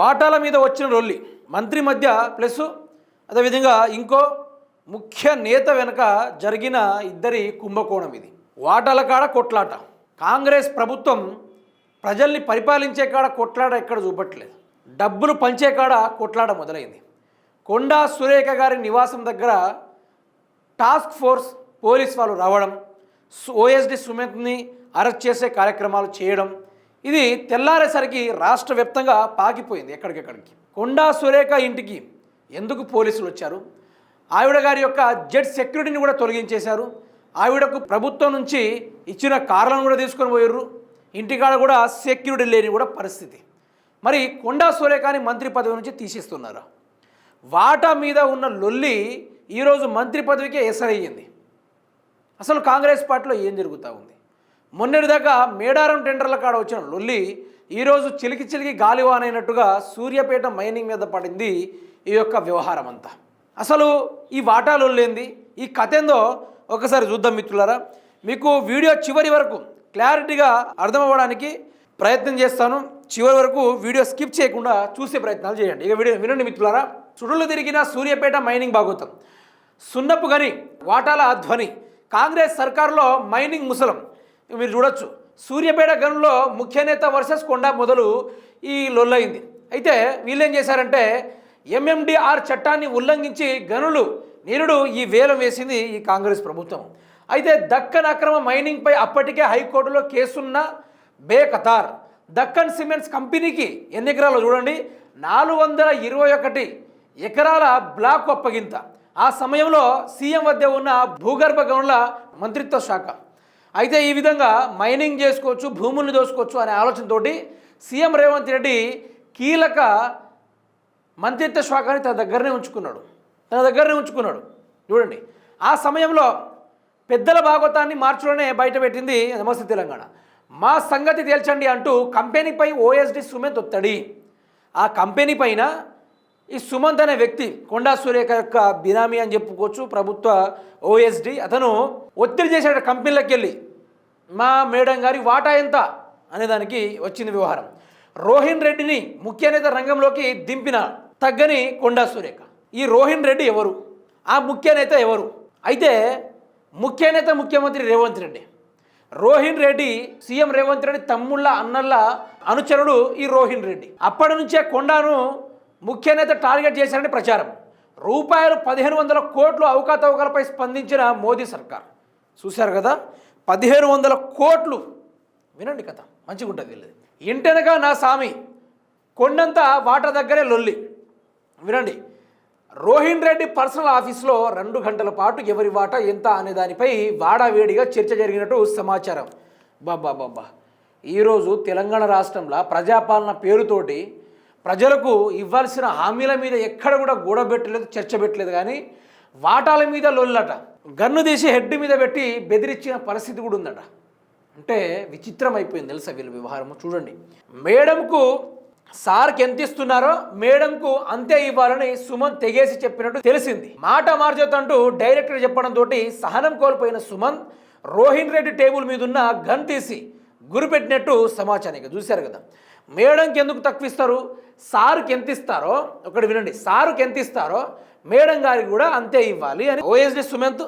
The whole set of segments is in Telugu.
వాటాల మీద వచ్చిన రొల్లి మంత్రి మధ్య ప్లస్ అదేవిధంగా ఇంకో ముఖ్య నేత వెనుక జరిగిన ఇద్దరి కుంభకోణం ఇది. వాటాల కాడ కొట్లాట. కాంగ్రెస్ ప్రభుత్వం ప్రజల్ని పరిపాలించే కాడ కొట్లాట ఎక్కడ చూపట్లేదు. డబ్బులు పంచే కాడ కొట్లాట మొదలైంది. కొండా సురేఖ గారి నివాసం దగ్గర టాస్క్ ఫోర్స్ పోలీస్ వాళ్ళు రావడం ఓఎస్డి సుమిత్ని అరెస్ట్ చేసే కార్యక్రమాలు చేయడం ఇది తెల్లారేసరికి రాష్ట్ర వ్యాప్తంగా పాకిపోయింది ఎక్కడికెక్కడికి. కొండా సురేఖ ఇంటికి ఎందుకు పోలీసులు వచ్చారు? ఆవిడ గారి యొక్క జెట్ సెక్యూరిటీని కూడా తొలగించేశారు. ఆవిడకు ప్రభుత్వం నుంచి ఇచ్చిన కార్లను కూడా తీసుకొని పోయారు ఇంటికాడ కూడా సెక్యూరిటీ లేని కూడా పరిస్థితి. మరి కొండా సురేఖని మంత్రి పదవి నుంచి తీసేస్తున్నారు. వాటా మీద ఉన్న లొల్లి ఈరోజు మంత్రి పదవికే ఎసరయ్యింది. అసలు కాంగ్రెస్ పార్టీలో ఏం జరుగుతూ ఉంది? మొన్నటిదాకా మేడారం టెండర్ల కాడ వచ్చిన లొల్లి ఈరోజు చిలికి చిలికి గాలివానైనట్టుగా సూర్యాపేట మైనింగ్ మీద పడింది ఈ యొక్క వ్యవహారం అంతా అసలు ఈ వాటా లొల్లేంది? ఈ కథ ఏందో ఒకసారి చూద్దాం మిత్రులారా. మీకు వీడియో చివరి వరకు క్లారిటీగా అర్థమవ్వడానికి ప్రయత్నం చేస్తాను. చివరి వరకు వీడియో స్కిప్ చేయకుండా చూసే ప్రయత్నాలు చేయండి. ఇక వీడియో వినండి మిత్రులారా. చుడులు తిరిగిన సూర్యాపేట మైనింగ్ భాగవతం సున్నపు గని వాటాల ధ్వని. కాంగ్రెస్ సర్కార్లో మైనింగ్ ముసలం. మీరు చూడొచ్చు. సూర్యపేట గనుల్లో ముఖ్య నేత వర్సెస్ కొండ మొదలు ఈ లొల్లయింది. అయితే వీళ్ళేం చేశారంటే ఎంఎండిఆర్ చట్టాన్ని ఉల్లంఘించి గనులు నిరుడు ఈ వేలం వేసింది ఈ కాంగ్రెస్ ప్రభుత్వం. అయితే దక్కన్ అక్రమ మైనింగ్పై అప్పటికే హైకోర్టులో కేసున్న బేకతార్ దక్కన్ సిమెంట్స్ కంపెనీకి ఎన్ని ఎకరాలు చూడండి నాలుగు వందల ఇరవై ఒకటి ఎకరాల బ్లాక్ అప్పగింత. ఆ సమయంలో సీఎం వద్ద ఉన్న భూగర్భ గనుల మంత్రిత్వ శాఖ. అయితే ఈ విధంగా మైనింగ్ చేసుకోవచ్చు భూముల్ని దోసుకోవచ్చు అనే ఆలోచనతోటి సీఎం రేవంత్ రెడ్డి కీలక మంత్రిత్వ శాఖని తన దగ్గరనే ఉంచుకున్నాడు. తన దగ్గరనే ఉంచుకున్నాడు. చూడండి ఆ సమయంలో పెద్దల భాగవతాన్ని మార్చిలోనే బయటపెట్టింది నమస్తే తెలంగాణ. మా సంగతి తేల్చండి అంటూ కంపెనీపై ఓఎస్డి సుమేత్ ఒత్తడి. ఆ కంపెనీ పైన ఈ సుమంత్ అనే వ్యక్తి కొండా సురేఖ యొక్క బినామీ అని చెప్పుకోవచ్చు ప్రభుత్వ ఓఎస్డి అతను ఒత్తిడి చేశాడు కంపెనీలకు వెళ్ళి. మా మేడం గారి వాటా ఎంత? అనేదానికి వచ్చింది వ్యవహారం. రోహిన్ రెడ్డిని ముఖ్య నేత రంగంలోకి దింపిన తగ్గని కొండా సురేఖ. ఈ రోహిన్ రెడ్డి ఎవరు? ఆ ముఖ్య నేత ఎవరు? అయితే ముఖ్య నేత ముఖ్యమంత్రి రేవంత్ రెడ్డి. రోహిన్ రెడ్డి సీఎం రేవంత్ రెడ్డి తమ్ముళ్ళ అన్నళ్ళ అనుచరుడు ఈ రోహిన్ రెడ్డి. అప్పటి నుంచే కొండాను ముఖ్య నేత టార్గెట్ చేశారని ప్రచారం. రూపాయలు పదిహేను వందల కోట్లు అవకతవకలపై స్పందించిన మోదీ సర్కార్. చూశారు కదా? పదిహేను వందల కోట్లు. వినండి కథ మంచిగా ఉంటుంది వెళ్ళేది. ఇంటెనక నా సామి కొండంత వాటర్ దగ్గరే లొల్లి. వినండి రోహిన్ రెడ్డి పర్సనల్ ఆఫీస్లో రెండు గంటల పాటు ఎవరి వాటా ఎంత అనే దానిపై వాడావేడిగా చర్చ జరిగినట్టు సమాచారం. బాబా బాబా. ఈరోజు తెలంగాణ రాష్ట్రంలో ప్రజాపాలన పేరుతోటి ప్రజలకు ఇవ్వాల్సిన హామీల మీద ఎక్కడ కూడా గూడబెట్టలేదు చర్చ పెట్టలేదు కానీ వాటాల మీద లొల్లట గన్ను తీసి హెడ్ మీద పెట్టి బెదిరించిన పరిస్థితి కూడా ఉందట. అంటే విచిత్రం అయిపోయింది తెలుసా వీళ్ళ వ్యవహారము? చూడండి. మేడంకు సార్కి ఎంత ఇస్తున్నారో మేడంకు అంతే ఇవ్వాలని సుమన్ తెగేసి చెప్పినట్టు తెలిసింది. మాట మార్చేతంటూ డైరెక్టర్ తోటి సహనం కోల్పోయిన సుమన్ రోహిన్ రెడ్డి టేబుల్ మీద ఉన్న గన్ తీసి గురిపెట్టినట్టు సమాచారం ఇక చూశారు కదా. మేడంకి ఎందుకు తక్కువ ఇస్తారు? సారుకి ఎంత ఇస్తారో ఒకటి వినండి సారుకి ఎంత ఇస్తారో మేడం గారికి కూడా అంతే ఇవ్వాలి అని ఓఎస్డి సుమంత్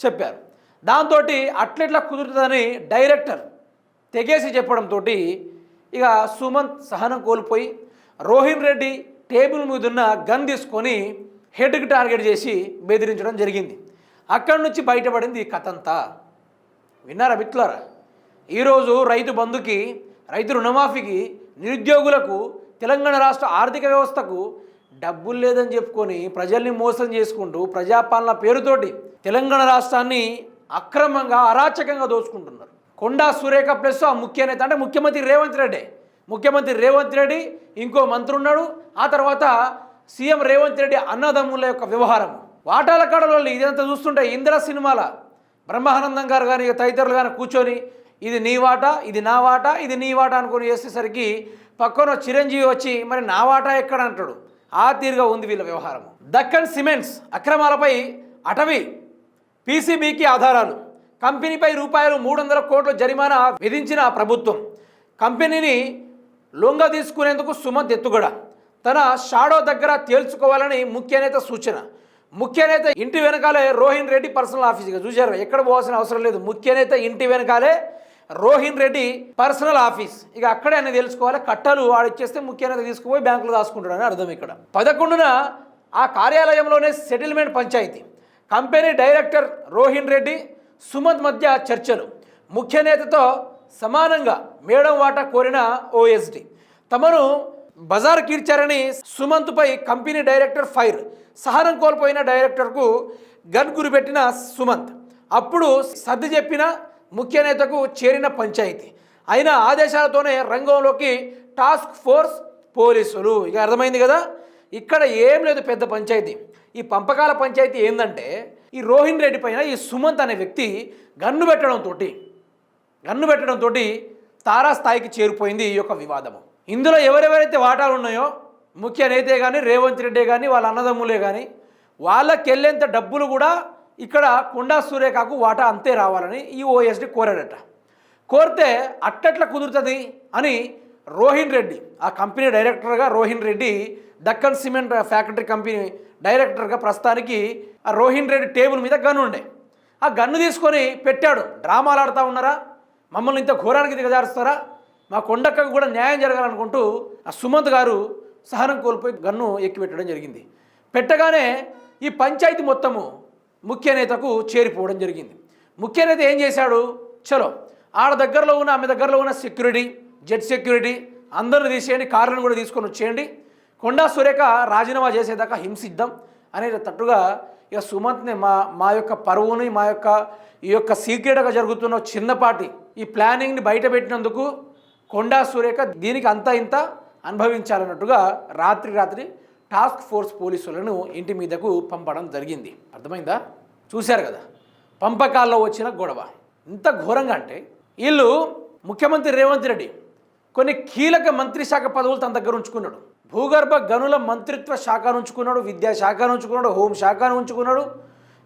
చెప్పారు. దాంతో అట్లెట్లా కుదురుతుందని డైరెక్టర్ తెగేసి చెప్పడంతో ఇక సుమంత్ సహనం కోల్పోయి రోహిన్ రెడ్డి టేబుల్ మీద ఉన్న గన్ తీసుకొని హెడ్కి టార్గెట్ చేసి బెదిరించడం జరిగింది. అక్కడి నుంచి బయటపడింది ఈ కథ అంతా విన్నారా మిత్రులారా? ఈరోజు రైతు బంధుకి రైతు రుణమాఫీకి నిరుద్యోగులకు తెలంగాణ రాష్ట్ర ఆర్థిక వ్యవస్థకు డబ్బులు లేదని చెప్పుకొని ప్రజల్ని మోసం చేసుకుంటూ ప్రజాపాలన పేరుతోటి తెలంగాణ రాష్ట్రాన్ని అక్రమంగా అరాచకంగా దోచుకుంటున్నారు. కొండా సురేఖ ప్లస్ ఆ ముఖ్య నేత అంటే ముఖ్యమంత్రి రేవంత్ రెడ్డి. ముఖ్యమంత్రి రేవంత్ రెడ్డి ఇంకో మంత్రి ఉన్నాడు. ఆ తర్వాత సీఎం రేవంత్ రెడ్డి అన్నదమ్ముల యొక్క వ్యవహారం. వాటాల కడలో ఇదంతా చూస్తుంటే ఇందిరా సినిమాల. బ్రహ్మానందం గారు కానీ తదితరులు కానీ కూర్చొని ఇది నీ వాటా ఇది నా వాటా ఇది నీ వాటా అనుకొని చేసేసరికి పక్కన చిరంజీవి వచ్చి మరి నా వాటా ఎక్కడ అంటాడు ఆ తీరుగా ఉంది వీళ్ళ వ్యవహారం దక్కన్ సిమెంట్స్ అక్రమాలపై అటవీ పీసీబీకి ఆధారాలు. కంపెనీపై రూపాయలు మూడు వందల కోట్ల జరిమానా విధించిన ప్రభుత్వం. కంపెనీని లొంగ తీసుకునేందుకు సుమంత్ ఎత్తుగడ. తన షాడో దగ్గర తేల్చుకోవాలని ముఖ్య నేత సూచన. ముఖ్య నేత ఇంటి వెనకాలే రోహిన్ రెడ్డి పర్సనల్ ఆఫీస్గా. చూశారు ఎక్కడ పోవాల్సిన అవసరం లేదు. ముఖ్య నేత ఇంటి వెనకాలే రోహిన్ రెడ్డి పర్సనల్ ఆఫీస్. ఇక అక్కడే ఆయన తెలుసుకోవాలి. కట్టలు వాడిచ్చేస్తే ముఖ్య నేత తీసుకుపోయి బ్యాంకులో దాచుకుంటాడని అర్థం ఇక్కడ. పదకొండున ఆ కార్యాలయంలోనే settlement panchayat. Company director Rohin Reddy Sumanth మధ్య చర్చలు. ముఖ్య నేతతో సమానంగా మేడం వాటా కోరిన ఓఎస్డి. తమను బజార్ కీర్చారని సుమంత్పై కంపెనీ డైరెక్టర్ ఫైర్ సహనం కోల్పోయిన డైరెక్టర్కు గన్ గురిపెట్టిన సుమంత్. అప్పుడు సర్ది చెప్పిన ముఖ్య నేతకు చేరిన పంచాయతీ. అయిన ఆదేశాలతోనే రంగంలోకి టాస్క్ ఫోర్స్ పోలీసులు. ఇక అర్థమైంది కదా? ఇక్కడ ఏం లేదు పెద్ద పంచాయతీ. ఈ పంపకాల పంచాయతీ ఏంటంటే ఈ రోహిన్ రెడ్డి పైన ఈ సుమంత్ అనే వ్యక్తి గన్ను పెట్టడంతో గన్ను పెట్టడంతో తారాస్థాయికి చేరిపోయింది ఈ యొక్క వివాదము. ఇందులో ఎవరెవరైతే వాటాలు ఉన్నాయో ముఖ్య నేతే కానీ రేవంత్ రెడ్డి కానీ వాళ్ళ అన్నదమ్ములే కానీ వాళ్ళకెళ్ళేంత డబ్బులు కూడా ఇక్కడ కొండా సూర్యకాకు వాటా అంతే రావాలని ఈ ఓఎస్డి కోరాడట. కోరితే అట్టట్ల కుదురుతుంది అని రోహిన్ రెడ్డి ఆ కంపెనీ డైరెక్టర్గా Rohin Reddy Deccan cement factory company డైరెక్టర్గా ప్రస్తుతానికి ఆ రోహిన్ రెడ్డి టేబుల్ మీద గన్ను ఉండే. ఆ గన్ను తీసుకొని పెట్టాడు. డ్రామాలు ఆడుతూ ఉన్నారా? మమ్మల్ని ఇంత ఘోరానికి దిగజారుస్తారా? మా కొండక్కకు కూడా న్యాయం జరగాలనుకుంటూ ఆ సుమంత్ గారు సహనం కోల్పోయి గన్ను ఎక్కిపెట్టడం జరిగింది. పెట్టగానే ఈ పంచాయతీ మొత్తము ముఖ్య నేతకు చేరిపోవడం జరిగింది. ముఖ్య నేత ఏం చేశాడు? చలో ఆడ దగ్గరలో ఉన్న ఆమె దగ్గరలో ఉన్న సెక్యూరిటీ జెట్ సెక్యూరిటీ అందరిని తీసేయండి కార్లను కూడా తీసుకొని వచ్చేయండి. కొండా సురేఖ రాజీనామా చేసేదాకా హింసిద్దాం అనేది తట్టుగా ఇక సుమంత్ని మా మా యొక్క పరువుని మా యొక్క ఈ యొక్క సీక్రెట్గా జరుగుతున్న చిన్నపాటి ఈ ప్లానింగ్ని బయట పెట్టినందుకు కొండా సురేఖ దీనికి అంత ఇంత అనుభవించాలన్నట్టుగా రాత్రి రాత్రి టాస్క్ ఫోర్స్ పోలీసులను ఇంటి మీదకు పంపడం జరిగింది. అర్థమైందా? చూశారు కదా? పంపకాల్లో వచ్చిన గొడవ. ఇంత ఘోరంగా అంటే వీళ్ళు ముఖ్యమంత్రి రేవంత్ రెడ్డి కొన్ని కీలక మంత్రి శాఖ పదవులు తన దగ్గర ఉంచుకున్నాడు. భూగర్భ గనుల మంత్రిత్వ శాఖను ఉంచుకున్నాడు విద్యాశాఖను ఉంచుకున్నాడు హోంశాఖను ఉంచుకున్నాడు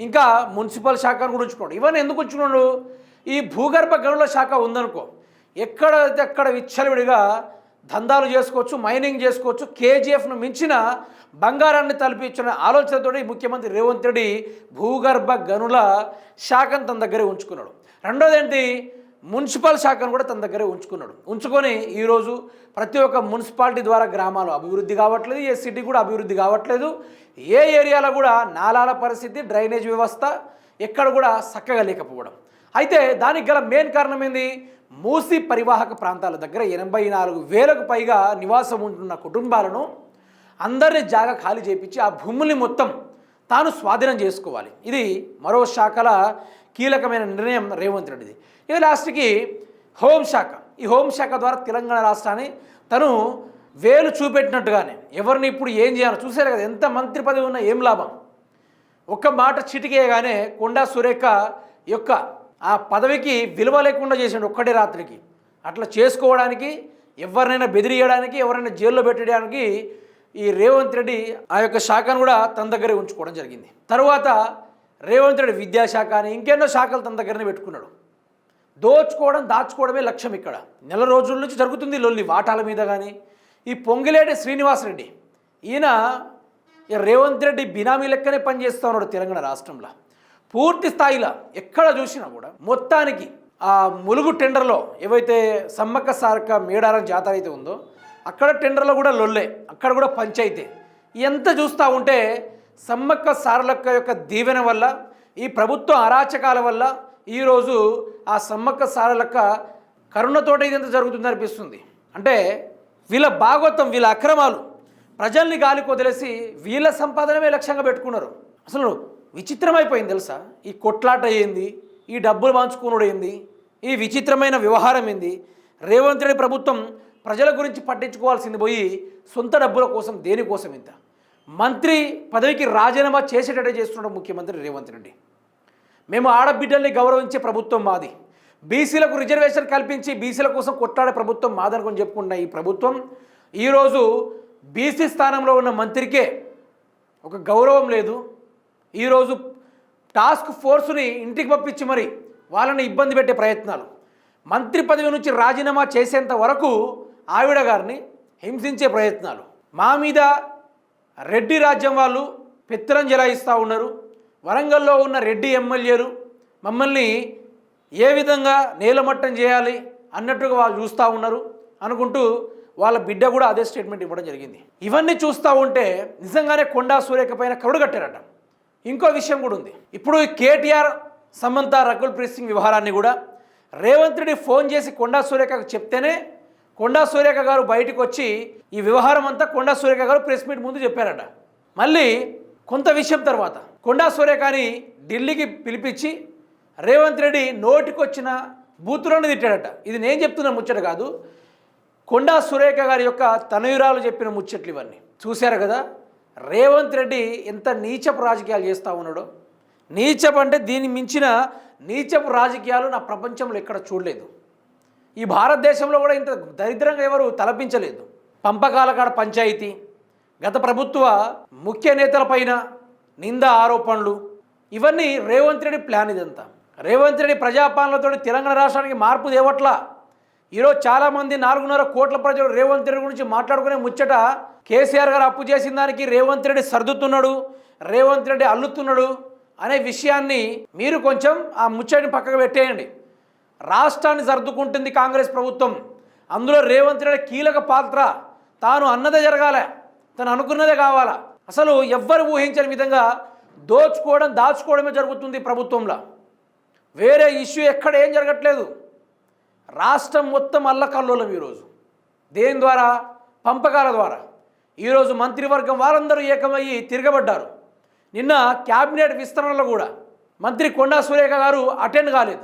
ఇంకా మున్సిపల్ శాఖను కూడా ఉంచుకున్నాడు. ఇవన్నీ ఎందుకు ఉంచుకున్నాడు? ఈ భూగర్భ గనుల శాఖ ఉందనుకో ఎక్కడైతే అక్కడ విచ్చలవిడిగా దందాలు చేసుకోవచ్చు మైనింగ్ చేసుకోవచ్చు. కేజీఎఫ్ను మించిన బంగారాన్ని తలపించిన ఆలోచనతో ముఖ్యమంత్రి రేవంత్ రెడ్డి భూగర్భ గనుల శాఖను తన దగ్గరే ఉంచుకున్నాడు. రెండోది ఏంటి మున్సిపల్ శాఖను కూడా తన దగ్గరే ఉంచుకున్నాడు. ఉంచుకొని ఈరోజు ప్రతి ఒక్క మున్సిపాలిటీ ద్వారా గ్రామాలు అభివృద్ధి కావట్లేదు ఏ సిటీ కూడా అభివృద్ధి కావట్లేదు. ఏ ఏరియాలో కూడా నాలాల పరిస్థితి డ్రైనేజ్ వ్యవస్థ ఎక్కడ కూడా చక్కగా లేకపోవడం. అయితే దానికి గల మెయిన్ కారణం ఏంది? మూసి పరివాహక ప్రాంతాల దగ్గర ఎనభై నాలుగు వేలకు పైగా నివాసం ఉంటున్న కుటుంబాలను అందరిని జాగా ఖాళీ చేయించి ఆ భూముల్ని మొత్తం తాను స్వాధీనం చేసుకోవాలి. ఇది మరో శాఖల కీలకమైన నిర్ణయం రేవంత్ రెడ్డిది. ఇది లాస్ట్కి హోంశాఖ ఈ హోంశాఖ ద్వారా తెలంగాణ రాష్ట్రాన్ని తను వేలు చూపెట్టినట్టుగానే ఎవరిని ఇప్పుడు ఏం చేయాలో చూసారు కదా. ఎంత మంత్రి పదవి ఉన్నా ఏం లాభం? ఒక్క మాట చిటికేయగానే కొండా సురేఖ యొక్క ఆ పదవికి విలువ లేకుండా చేసిండు ఒక్కటే రాత్రికి. అట్లా చేసుకోవడానికి ఎవరినైనా బెదిరియడానికి ఎవరైనా జైల్లో పెట్టడానికి ఈ రేవంత్ రెడ్డి ఆ యొక్క శాఖను కూడా తన దగ్గరే ఉంచుకోవడం జరిగింది. తర్వాత రేవంత్ రెడ్డి విద్యాశాఖ అని ఇంకెన్నో శాఖలు తన దగ్గరనే పెట్టుకున్నాడు. దోచుకోవడం దాచుకోవడమే లక్ష్యం ఇక్కడ. నెల రోజుల నుంచి జరుగుతుంది లొల్లి వాటాల మీద కానీ ఈ పొంగిలేటి శ్రీనివాసరెడ్డి ఈయన ఈ రేవంత్ రెడ్డి బినామీ లెక్కనే పనిచేస్తూ ఉన్నాడు తెలంగాణ రాష్ట్రంలో. పూర్తి స్థాయిలో ఎక్కడ చూసినా కూడా మొత్తానికి ఆ ములుగు టెండర్లో ఏవైతే సమ్మక్క సారక్క మేడారం జాతర అయితే ఉందో అక్కడ టెండర్లో కూడా లొల్లే అక్కడ కూడా పంచాయితీ ఎంత చూస్తూ ఉంటే సమ్మక్క సారలక్క యొక్క దీవెన వల్ల ఈ ప్రభుత్వ అరాచకాల వల్ల ఈరోజు ఆ సమ్మక్క సారలక్క కరుణతోట ఇదంతా జరుగుతుంది అనిపిస్తుంది. అంటే వీళ్ళ భాగవతం వీళ్ళ అక్రమాలు ప్రజల్ని గాలికి వదిలేసి వీళ్ళ సంపాదనమే లక్ష్యంగా పెట్టుకున్నారు. అసలు విచిత్రమైపోయింది తెలుసా? ఈ కొట్లాట ఏంది ఈ డబ్బులు పంచుకునుడు ఏంది ఈ విచిత్రమైన వ్యవహారం ఏంది? రేవంత్ రెడ్డి ప్రభుత్వం ప్రజల గురించి పట్టించుకోవాల్సింది పోయి సొంత డబ్బుల కోసం దేనికోసం ఇంత? మంత్రి పదవికి రాజీనామా చేసేటట్టే చేస్తున్నాడు ముఖ్యమంత్రి రేవంత్ రెడ్డి. మేము ఆడబిడ్డల్ని గౌరవించే ప్రభుత్వం మాది. బీసీలకు రిజర్వేషన్ కల్పించి బీసీల కోసం కొట్లాడే ప్రభుత్వం మాదనుకొని చెప్పుకున్న ఈ ప్రభుత్వం ఈరోజు బీసీ స్థానంలో ఉన్న మంత్రికే ఒక గౌరవం లేదు ఈరోజు టాస్క్ ఫోర్స్ని ఇంటికి పంపించి మరి వాళ్ళని ఇబ్బంది పెట్టే ప్రయత్నాలు. మంత్రి పదవి నుంచి రాజీనామా చేసేంత వరకు ఆవిడ గారిని హింసించే ప్రయత్నాలు. మా మీద రెడ్డి రాజ్యం వాళ్ళు పెత్తనం జలాయిస్తూ ఉన్నారు. వరంగల్లో ఉన్న రెడ్డి ఎమ్మెల్యేలు మమ్మల్ని ఏ విధంగా నేలమట్టం చేయాలి అన్నట్టుగా వాళ్ళు చూస్తూ ఉన్నారు అనుకుంటూ వాళ్ళ బిడ్డ కూడా అదే స్టేట్మెంట్ ఇవ్వడం జరిగింది. ఇవన్నీ చూస్తూ ఉంటే నిజంగానే కొండా సూర్యక పైన కరుడు కట్టారట. ఇంకో విషయం కూడా ఉంది. ఇప్పుడు ఈ కేటీఆర్ సమంత రకుల్ ప్రీత్ సింగ్ వ్యవహారాన్ని కూడా రేవంత్ రెడ్డి ఫోన్ చేసి కొండా సూర్యకకు చెప్తేనే కొండా సూర్యక గారు బయటకు వచ్చి ఈ వ్యవహారం అంతా కొండా సూర్యక గారు ప్రెస్ మీట్ ముందు చెప్పారట. మళ్ళీ కొంత విషయం తర్వాత. కొండా సూర్యకాని ఢిల్లీకి పిలిపించి రేవంత్ రెడ్డి నోటికొచ్చిన బూతులను తిట్టాడట. ఇది నేను చెప్తున్న ముచ్చట కాదు. కొండా సురేఖ గారి యొక్క తనయురాలు చెప్పిన ముచ్చట్లు ఇవన్నీ. చూశారు కదా? రేవంత్ రెడ్డి ఎంత నీచపు రాజకీయాలు చేస్తూ ఉన్నాడో? నీచపు అంటే దీన్ని మించిన నీచపు రాజకీయాలు నా ప్రపంచంలో ఎక్కడ చూడలేదు. ఈ భారతదేశంలో కూడా ఇంత దరిద్రంగా ఎవరు తలపించలేదు. పంపకాల కాడ పంచాయతీ గత ప్రభుత్వ ముఖ్య నేతలపైన నింద ఆరోపణలు ఇవన్నీ రేవంత్ రెడ్డి ప్లాన్ ఇదంతా. రేవంత్ రెడ్డి ప్రజాపాలనతో తెలంగాణ రాష్ట్రానికి మార్పు తేవట్లా? ఈరోజు చాలామంది నాలుగున్నర కోట్ల ప్రజలు రేవంత్ రెడ్డి గురించి మాట్లాడుకునే ముచ్చట కేసీఆర్ గారు అప్పు చేసిన దానికి రేవంత్ రెడ్డి సర్దుతున్నాడు రేవంత్ రెడ్డి అల్లుతున్నాడు అనే విషయాన్ని మీరు కొంచెం ఆ ముచ్చటిని పక్కకు పెట్టేయండి. రాష్ట్రాన్ని సర్దుకుంటుంది కాంగ్రెస్ ప్రభుత్వం. అందులో రేవంత్ రెడ్డి కీలక పాత్ర. తాను అన్నదే జరగాల తను అనుకున్నదే కావాలా. అసలు ఎవ్వరు ఊహించని విధంగా దోచుకోవడం దాచుకోవడమే జరుగుతుంది ప్రభుత్వంలో. వేరే ఇష్యూ ఎక్కడ ఏం జరగట్లేదు. రాష్ట్రం మొత్తం అల్లకల్లోలం ఈరోజు. దేని ద్వారా? పంపకాల ద్వారా. ఈరోజు మంత్రివర్గం వారందరూ ఏకమయ్యి తిరగబడ్డారు. నిన్న క్యాబినెట్ విస్తరణలో కూడా మంత్రి కొండా సురేఖ గారు అటెండ్ కాలేదు.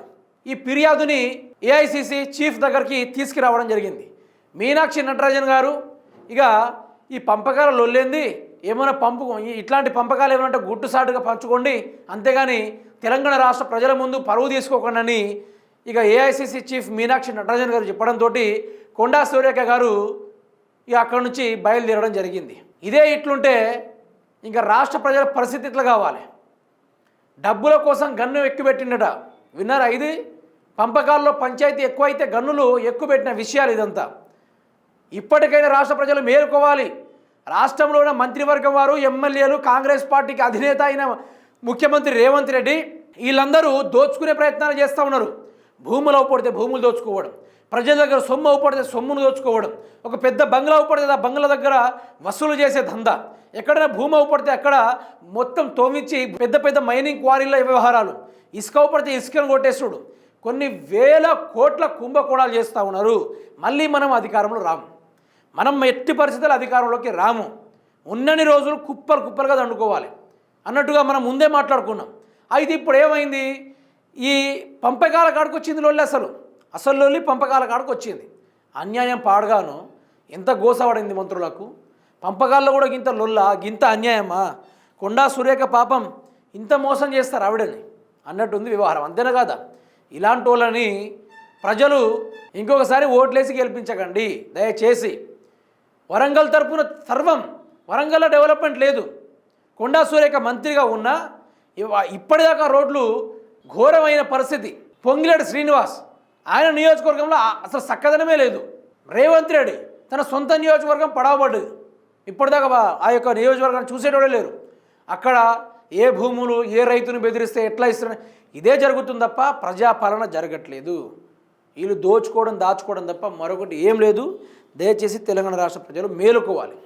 ఈ ఫిర్యాదుని ఏఐసిసి చీఫ్ దగ్గరికి తీసుకురావడం జరిగింది. మీనాక్షి నటరాజన్ గారు ఇక ఈ పంపకాల లొల్లేంది? ఏమైనా పంపు ఇట్లాంటి పంపకాలు ఏమైనా గుట్టుసాటుగా పంచుకోండి. అంతేగాని తెలంగాణ రాష్ట్ర ప్రజల ముందు పరువు తీసుకోకండి ఇక ఏఐసిసి చీఫ్ మీనాక్షి నటరాజన్ గారు చెప్పడంతో కొండా సూర్యక గారు ఇక అక్కడి నుంచి బయలుదేరడం జరిగింది. ఇదే ఇట్లుంటే ఇంకా రాష్ట్ర ప్రజల పరిస్థితి ఇట్లా కావాలి. డబ్బుల కోసం గన్ను ఎక్కుపెట్టిండట. విన్నారా ఇది పంపకాల్లో పంచాయతీ ఎక్కువైతే గన్నులు ఎక్కువ పెట్టిన విషయాలు ఇదంతా. ఇప్పటికైనా రాష్ట్ర ప్రజలు మేలుకోవాలి. రాష్ట్రంలో ఉన్న మంత్రివర్గం వారు ఎమ్మెల్యేలు కాంగ్రెస్ పార్టీకి అధినేత అయిన ముఖ్యమంత్రి రేవంత్ రెడ్డి వీళ్ళందరూ దోచుకునే ప్రయత్నాలు చేస్తూ ఉన్నారు. భూములు అవపడితే భూములు దోచుకోవడం ప్రజల దగ్గర సొమ్ము అవపడితే సొమ్మును దోచుకోవడం ఒక పెద్ద బంగ్లా అవపడితే ఆ బంగ్లా దగ్గర వసూలు చేసే దందా ఎక్కడైనా భూమి అవపడితే అక్కడ మొత్తం తోమించి పెద్ద పెద్ద మైనింగ్ క్వారీల వ్యవహారాలు. ఇసుక అవపడితే ఇసుకను కొట్టేసుడు. కొన్ని వేల కోట్ల కుంభకోణాలు చేస్తూ ఉన్నారు. మళ్ళీ మనం అధికారంలో రాము. మనం ఎట్టి పరిస్థితులు అధికారంలోకి రాము. ఉన్నన్ని రోజులు కుప్పలు కుప్పలుగా దండుకోవాలి. అన్నట్టుగా మనం ముందే మాట్లాడుకున్నాం. అయితే ఇప్పుడు ఏమైంది? ఈ పంపకాల కాడికి వచ్చింది లొల్లి అసలు. అసలు లొల్లి పంపకాల కాడికి వచ్చింది. అన్యాయం పాడగాను ఎంత గోసపడింది మంత్రులకు? పంపకాల్లో కూడా గింత లొల్ల గింత అన్యాయమా? కొండా సురేఖ పాపం ఇంత మోసం చేస్తారు ఆవిడని అన్నట్టుంది వ్యవహారం. అంతేనా కాదా? ఇలాంటి వాళ్ళని ప్రజలు ఇంకొకసారి ఓట్లేసి గెలిపించకండి. దయచేసి. వరంగల్ తరపున సర్వం వరంగల్లో డెవలప్మెంట్ లేదు. కొండా సురేఖ మంత్రిగా ఉన్న ఇప్పటిదాకా రోడ్లు ఘోరమైన పరిస్థితి. పొంగిలేడు శ్రీనివాస్. ఆయన నియోజకవర్గంలో అసలు చక్కదనమే లేదు. రేవంత్ రెడ్డి తన సొంత నియోజకవర్గం పడవబడ్డది. ఇప్పటిదాకా ఆ యొక్క నియోజకవర్గాన్ని చూసేటోడే లేరు. అక్కడ ఏ భూములు ఏ రైతును బెదిరిస్తే ఎట్లా ఇస్తున్నా ఇదే జరుగుతుంది తప్ప ప్రజాపాలన జరగట్లేదు. వీళ్ళు దోచుకోవడం దాచుకోవడం తప్ప మరొకటి ఏం లేదు. దయచేసి తెలంగాణ రాష్ట్ర ప్రజలు మేలుకోవాలి.